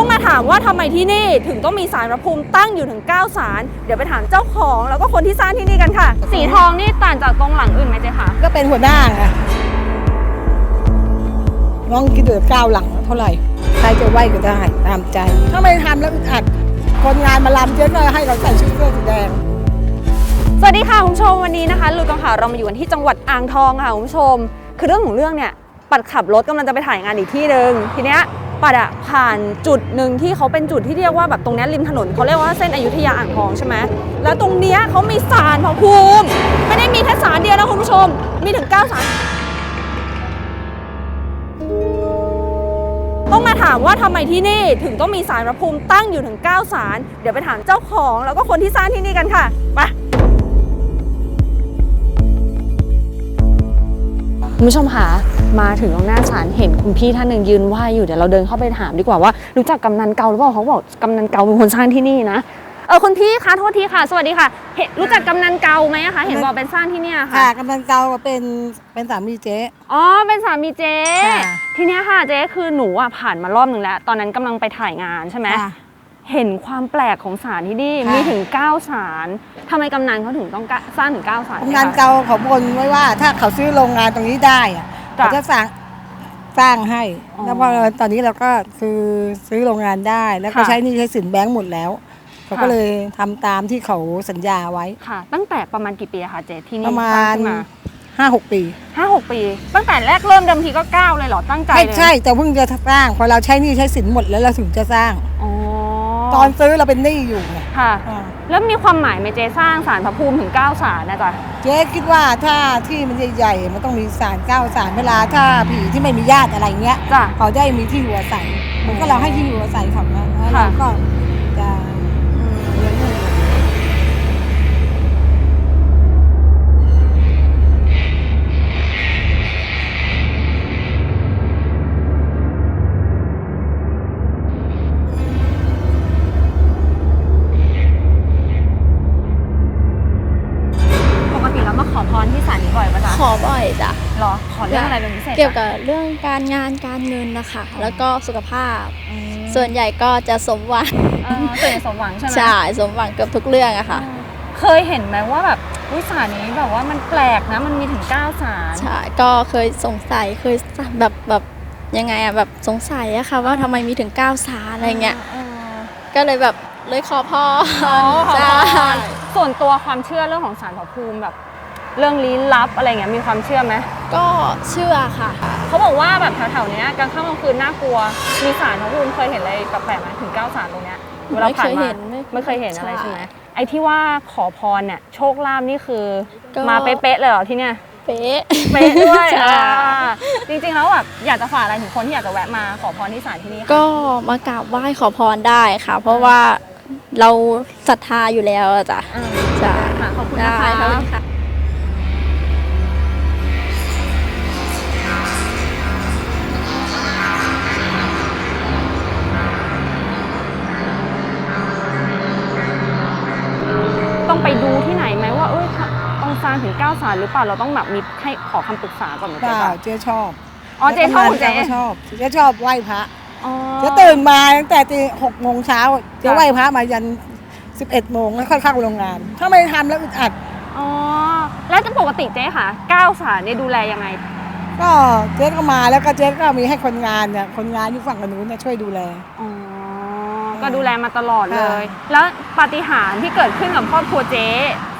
ต้องมาถามว่าทำไมที่นี่ถึงต้องมีสารพระภูมิตั้งอยู่ถึง9ศาลเดี๋ยวไปถามเจ้าของ แล้วก็คนที่สร้างที่นี่กันค่ะ สีทองนี่ต่างจากตรงหลังอื่นไหมเจ๊คะก็เป็นหัวหน้าไงน้องคิดดูก้าวหลังเท่าไหร่ ใครจะไหวก็ได้ตามใจ ถ้าไม่ทำแล้วอึดอัด คนงานมาลำเจ๊ก็ให้เราใส่ชุดเสื้อสีแดงสวัสดีค่ะคุณผู้ชมวันนี้นะคะลูกกังค่ะเรามาอยู่กันที่จังหวัดอ่างทองค่ะคุณผู้ชม คือเรื่องของเรื่องเนี่ยปัดขับรถกำลังจะไปถ่ายงานอีกที่หนึ่งทีเนี้ย ปัดอะผ่านจุดหนึ่งที่เขาเป็นจุดที่เรียกว่าแบบตรงนี้ริมถนนเขาเรียกว่าเส้นอยุธยาอ่างทองใช่ไหมแล้วตรงเนี้ยเขามีศาลพระภูมิไม่ได้มีแค่ศาลเดียวนะคุณผู้ชม มีถึง9ศาลต้องมาถามว่าทำไมที่นี่ถึงต้องมีศาลพระภูมิตั้งอยู่ถึง9ศาลเดี๋ยวไปถามเจ้าของ แล้วก็คนที่สร้างที่นี่กันค่ะไปคุณผู้ชมคะ มาถึงตรงหน้าศาลเห็นคุณพี่ท่านหนึ่งยืนไหว้อยู่เดี๋ยวเราเดินเข้าไปถามดีกว่าว่ารู้จักกำนันเกาหรือเปล่าเขาบอกกำนันเกาเป็นคนสร้างที่นี่นะเออคุณพี่คะโทษทีค่ะ สวัสดีค่ะเห็นรู้จักกำนันเกาไหมอะคะเห็นบอกเป็นสร้างที่เนี่ยค่ะค่ะกำลังเกาเป็นเป็นสามีเจ๊ อ๋อเป็นสามีเจ๊ค่ะ ทีเนี้ยค่ะเจ๊คือหนูอะผ่านมารอบหนึ่งแล้ว ตอนนั้นกำลังไปถ่ายงานใช่ไหมค่ะ เห็นความแปลกของศาลที่นี่ค่ะ มีถึง9ศาลทำไมกำนันเขาถึงต้องกะสร้างถึง9ศาลกำนันเกาเขาบนไว้ว่าถ้าเขาซื้อโรงงานตรงนี้ได้อะ จ้ะเขาจะสร้างสร้างให้ อ๋อแล้วพอตอนนี้เราก็คือซื้อโรงงานได้ แล้วก็ค่ะ ใช้หนี่ใช้สินแบงก์หมดแล้ว เขาก็ค่ะเลยทำตามที่เขาสัญญาไว้ ค่ะ ตั้งแต่ประมาณกี่ปีอะคะเจ๊ที่นี่ประมาสร้ณงขึ้นมาห้าหกปี ห้าหกปี ตั้งแต่แรกเริ่มเดิมทีก็เก้าเลยเหรอตั้งใจไม่เลยใช่แต่เพิ่งจะสร้าง พอเราใช้หนี่ใช้สินหมดแล้วเราถึงจะสร้าง อ๋อตอนซื้อเราเป็นหนี้อยู่ไงค่ะ อ่า แล้วมีความหมายไหมเจ๊สร้างสารพระภูมิถึงเก้าสารนะจ๊ะ เจ๊คิดว่าถ้าที่มันใหญ่ๆมันต้องมีสารเก้าสารเวลาถ้าผีที่ไม่มีญาติอะไรเงี้ยจ้ะ เขาได้มีที่อยู่อาศัยเหมือนก็เราให้ที่อยู่อาศัยเขานะแล้วเราค่ะก็ เป็นพิเศษเกี่ยวกับเรื่องการงานการเงินนะคะ แล้วก็สุขภาพส่วนใหญ่ก็จะสมหวังเออส่วนใหญ่สมหวังใช่ไหม ใช่สมหวังเกือบทุกเรื่องอะค่ะ เคยเห็นไหมว่าแบบวิสารนี้แบบว่ามันแปลกนะ มันมีถึงเก้าสาร ใช่ก็เคยสงสัยเคยแบบแบบยังไงอะแบบสงสัยอะค่ะว่าทำไมมีถึง9สารอะไรเงี้ยเออก็เลยแบบเลยขอพรอ๋อขอใช่พรส่วนตัวความเชื่อเรื่องของสารพระภูมิแบบ เรื่องลี้ลับอะไรเงี้ยมีความเชื่อไหมก็เชื่อค่ะ เขาบอกว่าแบบแถวๆเนี้ยกลางค่ำกลางคืนน่ากลัว มีสารพระภูมิเคยเห็นอะไรแปลกๆไหมถึงเก้าสารตรงเนี้ยเวลาไม่ผ่าเคนยมาเห็นไม่เคยเห็นอะไรใช่ไหมใช่ไอ้ที่ว่าขอพรเนี่ยโชคลาภนี่คือก็มาเป๊ะๆเลยเหรอที่เนี่ย เป๊ะ เป๊ะด้วยใช่อ่าจริงๆแล้วแบบอยากจะฝากอะไรถึงคนที่อยากจะแวะมาขอพรที่ศาลที่นี่ค่ะก็มากราบไหว้ขอพรได้ค่ะ เพราะว่าเราศรัทธาอยู่แล้วอะจ้ะอืมจ้ะ ค่ะขอบคุณได้นะคะขอบคุณค่ะางถึงเก้าศาลหรือเปล่าเราต้องแบบมีให้ขอคำปรึกษาก่อนไหมเปเจ๊ล่าค่ะเจ๊ชอบอ๋อเจ๊ชอบของเจ๊เจ๊ก็ชอบเจ๊ชอบไหว้พระอ๋อเจะตื่นมาตั้งแต่ตีหกโมงเช้าเจะไหว้พระมายันสิบเอ็ดโมงแล้วค่อยเข้าโรงงาน ถ้าไม่ทำแล้วอึดอัด อ๋อแล้วจะปกติเจ๊ค่ะเก้าศาลเนี่ยดูแลยังไง ก็เจ๊ก็มาแล้วก็เจ๊ก็มีให้คนงานเนี่ยคนงานอยู่ฝั่งกันนู้นเนี่ยช่วยดูแล อ๋อ ก็ดูแลมาตลอดเลยค่ะแล้วปาฏิหาริย์ที่เกิดขึ้นกับครอบครัวเจ๊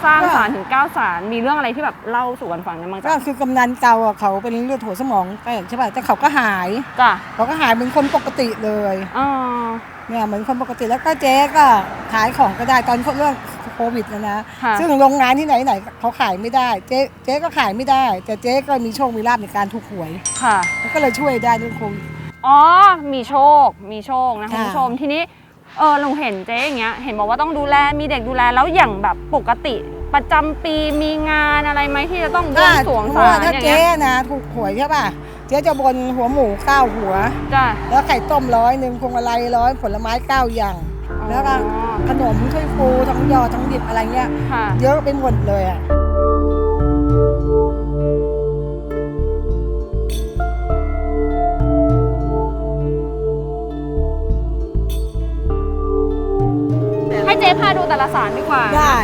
สร้างก็ศาลถึงเก้าศาลมีเรื่องอะไรที่แบบเล่าสู่กันฟังได้บ้างก็จ๊ะคือกำนันเก่าอะเขาเป็นเลือดหัวสมองแตกใช่ป่ะแต่เขาก็หายจ้ะเขาก็หายเป็นคนปกติเลยอ๋อเนี่ยเหมือนคนปกติแล้วก็เจ๊ก็ขายของก็ได้ตอนเรื่องโควิดนะนะ ค่ะ ซึ่งโรงงานที่ไหนไหนๆเขาขายไม่ได้เจ๊เจ๊ก็ขายไม่ได้ แต่เจ๊ก็มีโชคมีลาภในการถูกหวยค่ะแล้วก็เลยช่วยได้เรื่องโควิด อ๋อ มีโชค มีโชคนะค่ะ คุณผู้ชม ทีนี้ เออลุงเห็นเจ๊อย่างเงี้ยเห็นบอกว่าต้องดูแลมีเด็กดูแลแล้วอย่างแบบปกติประจำปีมีงานอะไรไหมที่จะต้องบวงสรวงเพศาราะว่าลถ้าอย่างเจ๊เงี้ยนะถูกหวยใช่ป่ะเจ๊จะบนหัวหมูเก้าหัว จ้ะ แล้วไข่ต้มร้อยหนึ่งพวงมาลัยร้อยผลไม้เก้าอย่างแล้วก็อ๋อขนมถ้วยฟูทั้งยอทั้งดิบอะไรเงี้ย ค่ะ เยอะไปหมดเลยอะ ดูแต่ละสารดีกว่า ได้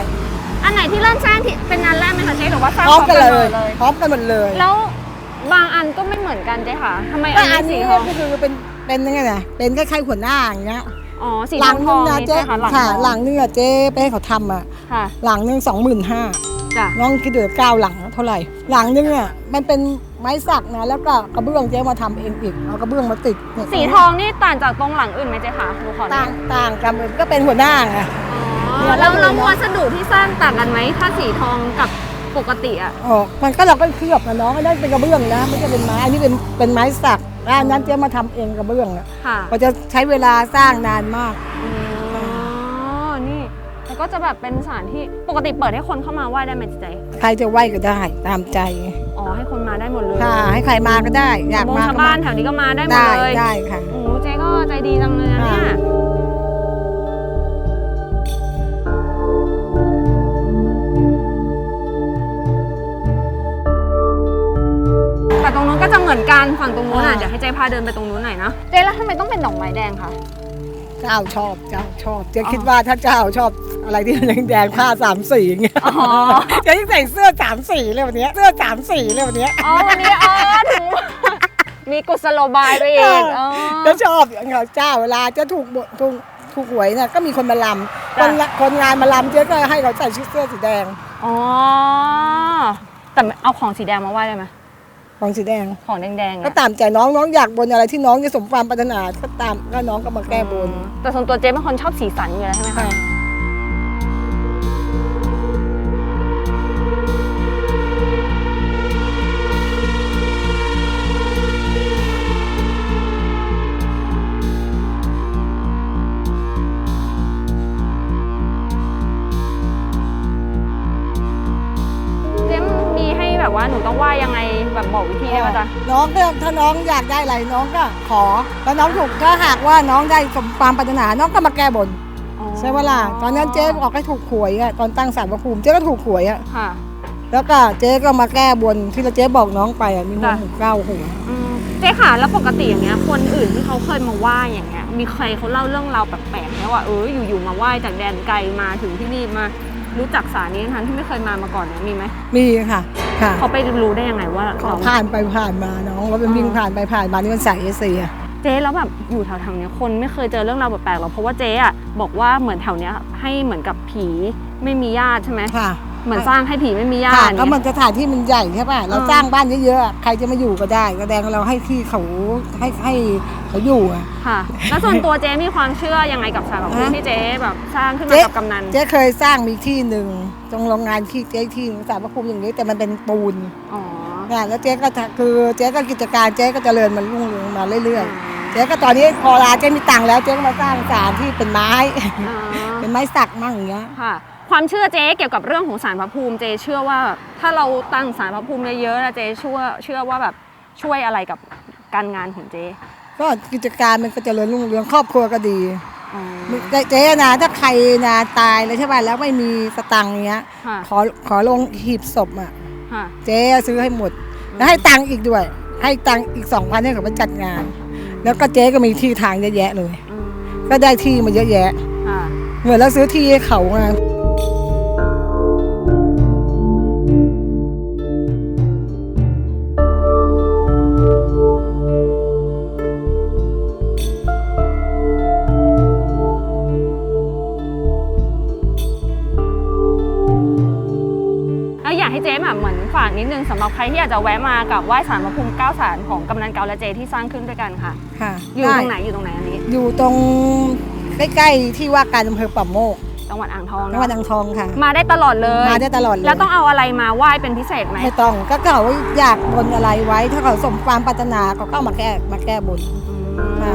อันไหนที่เริ่มสร้างที่เป็นงานแรกไหมคะเจ๊หรือว่าสร้างพร้อมกันเลยหดพร้อมกันหมดเลยแล้วบางอันก็ไม่เหมือนกันเจ๊ค่ะทำไมก็อันอันี้นสีนี้ทองก็คือเป็นเป็นยังไงนะเป็นคล้ายๆหัวหน้าอย่างเงี้ยอ๋อสีหทลัองทนึองงนะนี่เจ๊ใช่ค่ะหลังค่ะทองหลังนึงอะเจ๊ไปให้เขาทำอะค่ะหลังนึงสองหมื่นห้าจ้ะน้องคิดดูเก้าหลังเท่าไหร่ หลังนึงอะมันเป็นไม้สักนะแล้วก็กระเบื้องเจ๊มาทำเองอีกเอากระเบื้องมาติดเนี่ยสีทองนี่ต่างจากตรงหลังอื่นไหมเจ๊คะหนูขอต่างต่างกันมันก็เป็นหัวหน้าไง อ๋อ แล้วแล้ววัสดุที่สร้างต่างกันไหมถ้าสีทองกับปกติอะออกมันก็เราก็เคลือบนะน้องไม่ได้เป็นกระเบื้องนะไม่ใช่เป็นไม้อันนี้เป็นเป็นไม้สักแล้วอันนั้นเจ๊มาทำเองกระเบื้องอะค่ะก็จะใช้เวลาสร้างนานมาก อ๋อนี่แล้วก็จะแบบเป็นสถานที่ปกติเปิดให้คนเข้ามาไหว้ได้ไหมเจ๊ใครจะไหวก็ได้ตามใจอ๋อให้คนมาได้หมดเลยค่ะ ให้ใครมาก็ได้ อยากมงมาชาวก็บ้ามานแถวนี้ก็มาได้หมดได้เลยได้ค่ะ โอ้โหเจ๊ก็ใจดีจังเลยนะเนี่ย มือนกันฝั่งตรงนู้นอะอ่าเดี๋ยวให้เจ๊พาเดินไปตรงนู้นหน่อยนะเจ๊แล้วทำไมต้องเป็นดอกไม้แดงคะ เจ้าชอบเจ้าชอบเจ๊คิดว่าถ้าเจ้าชอบอะไรที่มันแดงๆผ้าสามสีอย่างเงี้ยอ๋อ เจ๊ยังใส่เสื้อสามสีเลยวันเนี้ยเสื้อสามสีเลยวันเนี้ยอ๋อวันนี้อ๋อถึงมีกุศโลบายไปอีกอ๋อแล้วชอบอย่างเงี้ยเจ้าเวลาจะถูกบทถูกถูกหวยเนี่ยก็มีคนมาลำคนละคนงานมาลำเจ๊ก็ให้เขาใส่ชุดเสื้อสีแดง อ๋อแต่เอาของสีแดงมาไหว้ได้ไหม ของสีแดง ของแดงๆก็อะตามใจน้องน้องอยากบนอะไรที่น้องจะสมความปรารถนาก็ตามก็น้องก็มาแก้บน แต่ส่วนตัวเจ๊เป็นคนชอบสีสันอยู่แล้วใช่ไหมคะ ค่ะ ยังไงแบบบอกวิธีได้ป่ะจ๊ะน้องก็ถ้าน้องอยากได้อะไรน้องก็ขอแล้วน้องถูกถ้าหากว่าน้องได้สมความปรารถนาน้องก็มาแก้บนใช่ไหมล่ะตอนนั้นเจ๊ออกให้ถูกหวยอะตอนตั้งศาลพระภูมิเจ๊ก็ถูกหวยอะค่ะ แล้วก็เจ๊ก็มาแก้บนที่เราเจ๊บอกน้องไปอะมีหัวจ้ะหกเก้าหัวอืมเจ๊ค่ะแล้วปกติอย่างเงี้ย คนอื่นที่เขาเคยมาไหว้อย่างเงี้ย มีใครเขาเล่าเรื่องราวแปลกๆไหมว่าเอออยู่ๆมาไหว้จากแดนไกลมาถึงที่นี่มา รู้จักสารนี้ทั้งที่ไม่เคยมามาก่อนเนี่ยมีไหมมีค่ะค่ะเขาไปรู้ได้ยังไงว่าเขาเราผ่านไปผ่านมาน้องรถมันวิ่งผ่านไปผ่านมานี่มันสายเอเชียเจ๊แล้วแบบอยู่แถวๆเนี้ยคนไม่เคยเจอเรื่องราวแปลกๆหรอกเพราะว่าเจ๊อะบอกว่าเหมือนแถวเนี้ยให้เหมือนกับผีไม่มีญาติใช่ไหมค่ะ เหมือนสร้างให้ผีไม่มีญาค่ะติก็มันเนี่ยสถานที่มันใหญ่ใช่ป่ะเราอ่าสร้างบ้านเยอะๆอะใครจะมาอยู่ก็ได้ก็แดงเราให้ที่เขาให้ให้เขาอยู่อะค่ะ แล้วส่วนตัวเจ๊มีความเชื่อยังไงกับสารพระภูมิฮะที่เจ๊แบบสร้างขึ้นมาเจ๊กับกำนันเจ๊เคยสร้างมีที่หนึ่งตรงโรงงานที่เจ๊ที่หนึ่งสารพระภูมิอย่างนี้แต่มันเป็นปูนอ๋อนะแล้วเจ๊ก็ทะคือเจ๊ก็กิจการเจ๊ก็เจริญมันรุ่งเรืองมาเรื่อยๆเจ๊ก็ตอนนี้พอลาเจ๊มีตังค์แล้วเจ๊ก็มาสร้างศาลที่เป็นไม้อ๋อเป็นไม้สักมั่งอย่างเงี้ยค่ะ ความเชื่อเจ๊เกี่ยวกับเรื่องของสารพระภูมิเจ๊เชื่อว่าแบบถ้าเราตั้งสารพระภูมิเยอะๆนะเจ๊เชื่อเชื่อว่าแบบช่วยอะไรกับการงานของเจ๊ก็กิจการมันก็เจริญรุ่งเรืองครอบครัวก็ดีอ๋อเจ๊นะถ้าใครนะตายเลยใช่ป่ะแล้วไม่มีสตังค์อย่างเงี้ย ค่ะ ขอขอลงหีบศพอะ ค่ะ เจ๊ซื้อให้หมด แล้วให้ตังค์อีกด้วย ให้ตังค์อีกสองพันให้เขาไปจัดงาน แล้วก็เจ๊ก็มีที่ทางเยอะแยะเลย อืมก็ได้ที่มาเยอะแยะ ค่ะ เหมือนเราซื้อที่ให้เขาไง นฝากนิดนึงสำหรับใครที่อยากจะแวะมากับไหว้สารพระภูมิเก้าสารของกำนันเกาและเจที่สร้างขึ้นด้วยกันค่ะ ค่ะอยู่ตรงไหนด้อยู่ตรงไหนอันนี้ อยู่ตรงใกล้ๆที่ว่าการอำเภอป่าโมกจังหวัดอ่างทองจังเนาะหวัดอ่างทองค่ะ มาได้ตลอดเลย มาได้ตลอดเลยแล้วต้องเอาอะไรมาไหว้เป็นพิเศษไหมไม่ต้องก็เขาอยากบนอะไรไว้ ถ้าเขาสมความปรารถนาเขาก็เอามาแก้มาแก้บน อืม ค่ะ